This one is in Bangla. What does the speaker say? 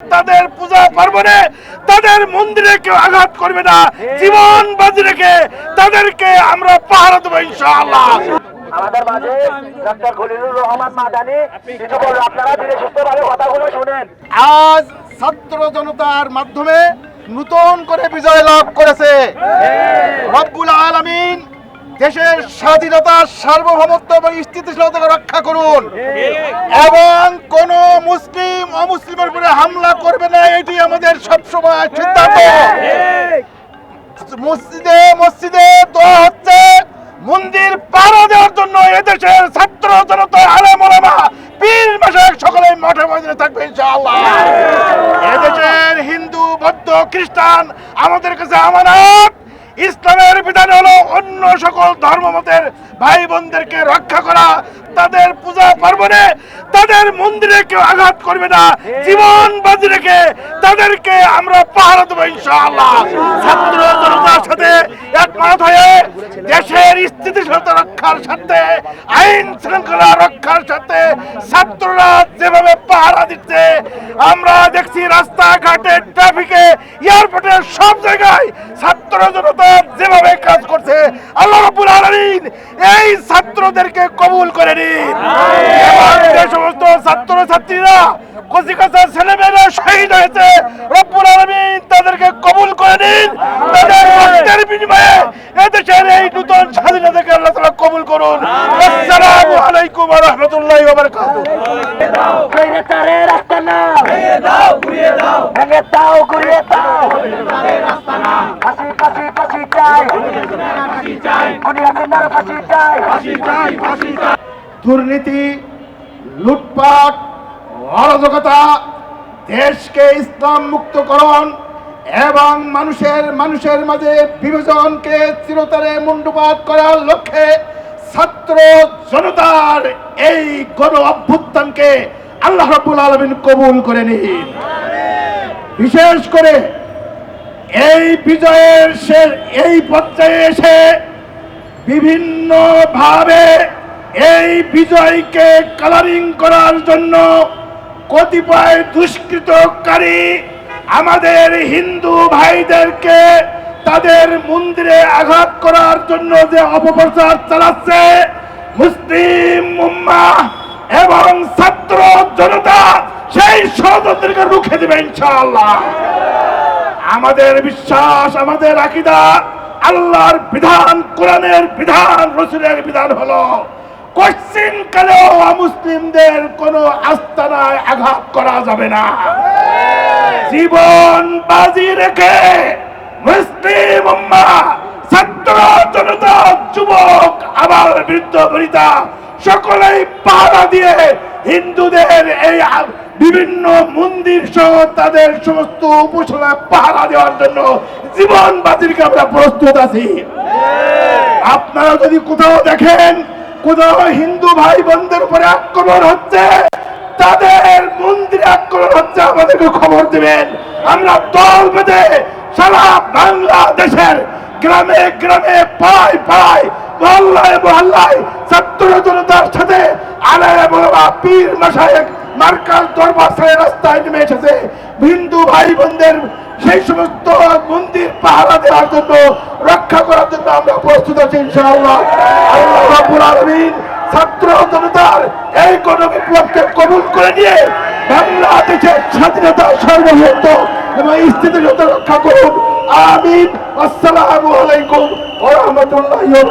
তাদের পূজা পার্বণে তাদের মন্দিরে কেউ আঘাত করবে না। জীবন বাজি রেখে তাদেরকে আমরা পাহারা দেবো ইনশাআল্লাহ। আমাদের মাঝে ডক্টর খলিলুর রহমান মাদানি কিছু বলল আপনারা ধীরে সুস্থভাবে কথাগুলো শুনেন। আজ ছাত্র জনতার মাধ্যমে নতুন করে বিজয় লাভ করেছে। রব্বুল আলামিন দেশের স্বাধীনতা সার্বভৌমত্ব এবং স্থিতিশীলতাকে রক্ষা করুন। এবং কোন মুসলিম অমুসলিমের উপরে হামলা করবে না এটি আমাদের সবসময় সিদ্ধান্ত। মসজিদে মসজিদে দোয়া হচ্ছে মন্দির পাড়া দেওয়ার জন্য এদেশের ছাত্র জনতা আলেম ওলামা পীর মাসাক সকলে মাঠে ময়দানে থাকবে ইনশাআল্লাহ। এদেশের হিন্দু বৌদ্ধ খ্রিস্টান আমাদের কাছে আমানত ইসলামের বিধান হলো অন্য সকল ধর্মমতের ভাই বোনদেরকে রক্ষা করা। তাদের পূজা পার্বণে তাদের মন্দিরে কেউ আঘাত করবে না। জীবন বাজি রেখে তাদেরকে আমরা পাহারা দেবো ইনশাআল্লাহ। ছাত্র জনতার সাথে একমত হয়ে দেশের স্থিতিশীলতা রক্ষার সাথে আইন শৃঙ্খলা রক্ষার সাথে ছাত্ররা যেভাবে পাহারা দিচ্ছে আমরা দেখছি রাস্তাঘাটে ট্রাফিকে, এয়ারপোর্টে সব জায়গায় ছাত্র জনতা যেভাবে কাজ করছে, আল্লাহ রাব্বুল আলামিন এই ছাত্রদেরকে কবুল করে নিন। যে সমস্ত ছাত্র ছাত্রীরা কচিকাচার ছেলেমেয়েরা শহীদ হয়েছে, রব্বুল আলামিন তাদেরকে কবুল করে নিন তাদের রক্তের বিনিময়ে এদেশের এই নতুন স্বাধীনতাকে আল্লাহ তাআলা কবুল করুন আসসালামু আলাইকুম ওয়া রাহমাতুল্লাহি ওয়া বারাকাতুহু রাস্তা না ভেঙে দাও ঘুরিয়ে দাও ভেঙে দাও ঘুরিয়ে দাও ফাঁসি ফাঁসি ফাঁসি চাই। খুনি হাসিনার ফাঁসি চাই। দুর্নীতি লুটপাট অরাজকতা দেশকে ইসলাম মুক্তকরণ এবং মানুষের মানুষের মাঝে বিভাজনকে চিরতরে মুন্ডুপাত করার লক্ষ্যে ছাত্র জনতার এই গণ অভ্যুত্থানকে আল্লাহ রাব্বুল আলামিন কবুল করে নিন। বিশেষ করে এই বিজয়ের শেষ, এই পর্যায়ে এসে বিভিন্ন ভাবে এই বিজয়কে কালারিং করার জন্য কতিপয় দুষ্কৃতকারী আমাদের হিন্দু ভাইদেরকে তাদের মন্দিরে আঘাত করার জন্য যে অপপ্রচার চালাচ্ছে, মুসলিম উম্মা এবং ছাত্র জনতা সেই ষড়যন্ত্রকে রুখে দেবে ইনশাআল্লাহ। আমাদের বিশ্বাস, আমাদের আকিদা আল্লাহর বিধান, কোরআনের বিধান, রসুলের বিধান হলো কোশ্চিন কালেও মুসলিমদের কোন আস্তানায় আঘাত করা যাবে না। জীবন বাজি রেখে মুসলিম উম্মা, ছাত্র, জনতা, যুবক আবার বৃদ্ধ সকলেই পাহারা দিয়ে হিন্দুদের এই বিভিন্ন মন্দির সহ তাদের সমস্ত পাহারা দেওয়ার জন্য জীবন বাজিরকে আমরা প্রস্তুত আছি। আপনারা যদি কোথাও দেখেন, কোথাও হিন্দু ভাই বোনদের উপরে আক্রমণ হচ্ছে, তাদের মন্দিরে আক্রমণ হচ্ছে, আমাদেরকে খবর দিবেন। আমরা দল বেঁধে সারা বাংলাদেশের গ্রামে গ্রামে পাই পাই মহল্লায় মহল্লায় ছাত্র জনতার সাথে আলায় পীর মার্কাল রাস্তায় নেমে এসেছে। হিন্দু ভাই বোনদের সেই সমস্ত মন্দির পাহারা দেওয়ার জন্য, রক্ষা করার জন্য আমরা প্রস্তুত আছি ইনশাআল্লাহ। ছাত্র জনতার এই গণ বিপ্লবকে কবুল করে নিয়ে বাংলাদেশের স্বাধীনতা সার্বভৌমত্ব এবং স্থিতিশীলতা রক্ষা করুন। আমিন। আসসালামু আলাইকুম ওয়া রাহমাতুল্লাহি ওয়া